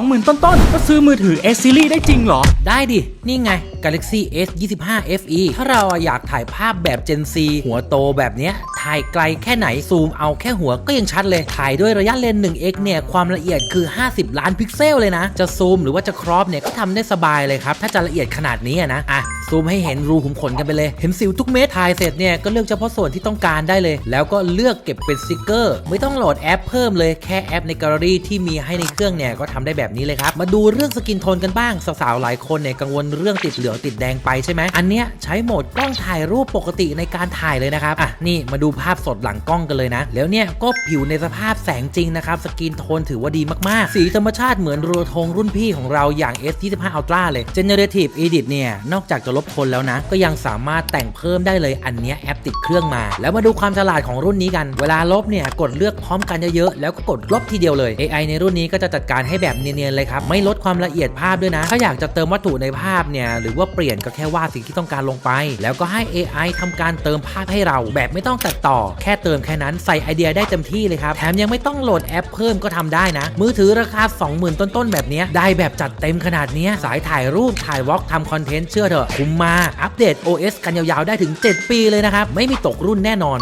20,000ต้นๆก็ซื้อมือถือ S Series ได้จริงเหรอ ได้ดิ นี่ไง Galaxy S 25 FE ถ้าเราอยากถ่ายภาพแบบ Gen Z หัวโตแบบเนี้ย ถ่ายไกลแค่ไหนซูมเอาแค่หัวก็ยังชัดเลย ถ่ายด้วยระยะเลนส์ 1x เนี่ยความละเอียดคือ 50 ล้านพิกเซลเลยนะ จะซูมหรือว่าจะครอปเนี่ยก็ทำได้สบายเลยครับ ถ้าจะละเอียดขนาดนี้นะ อะ ซูมให้เห็นรูขุมขนกันไปเลย เห็นสิวทุกเม็ด ถ่ายเสร็จเนี่ยก็เลือกเฉพาะส่วนที่ต้องการได้เลย แล้วก็เลือกเก็บเป็นสติกเกอร์ ไม่ต้องโหลดแอปเพิ่มเลย แค่แอปในแกลเลอรี่ที่มีให้ในเครื่องเนี่ยก็ทำได้แบบนี้เลยครับ มาดูเรื่องสกินโทนกันบ้าง สาวๆหลายคนเนี่ยกังวลเรื่องติดเหลืองติดแดงไปใช่ไหม อันเนี้ยใช้โหมดกล้องถ่ายรูปปกติในการถ่ายเลยนะครับ อะนี่มาดูภาพสดหลังกล้องกันเลยนะ แล้วเนี่ยก็ผิวในสภาพแสงจริงนะครับ สกินโทนถือว่าดีมากๆ สีธรรมชาติเหมือนเรือธงรุ่นพี่ของเราอย่าง S25 Ultra เลย Generative Edit เนี่ย นอกจากจะลบคนแล้วนะ ก็ยังสามารถแต่งเพิ่มได้เลยอันนี้แอปติดเครื่องมา แล้วมาดูความฉลาดของรุ่นนี้กัน เวลาลบเนี่ยกดเลือกพร้อมกันเยอะๆแล้วก็กดลบทีเดียวเลย AI ในรุ่นนี้ก็จะจัดการให้แบบเนียนๆเลยครับไม่ลดความละเอียดภาพด้วยนะ ถ้าอยากจะเติมวัตถุในภาพเนี่ยหรือว่าเปลี่ยนก็แค่วาดสิ่งที่ต้องการลงไป แล้วก็ให้ AI ทำการเติมภาพให้เราแบบไม่ต้องตัดต่อ แค่เติมแค่นั้นใส่ไอเดียได้เต็มที่เลยครับแถมยังไม่ต้องโหลดแอปเพิ่มก็ทำได้นะ มือถือราคา 20,000 ต้นๆ แบบนี้ได้แบบจัดเต็มขนาดนี้สายถ่ายรูปถ่ายวอล์กทำคอนเทนต์เชื่อเถอะคุ้มมากอัปเดต OS กันยาวๆได้ถึง 7 ปีเลยนะครับ ไม่มีตกรุ่นแน่นอน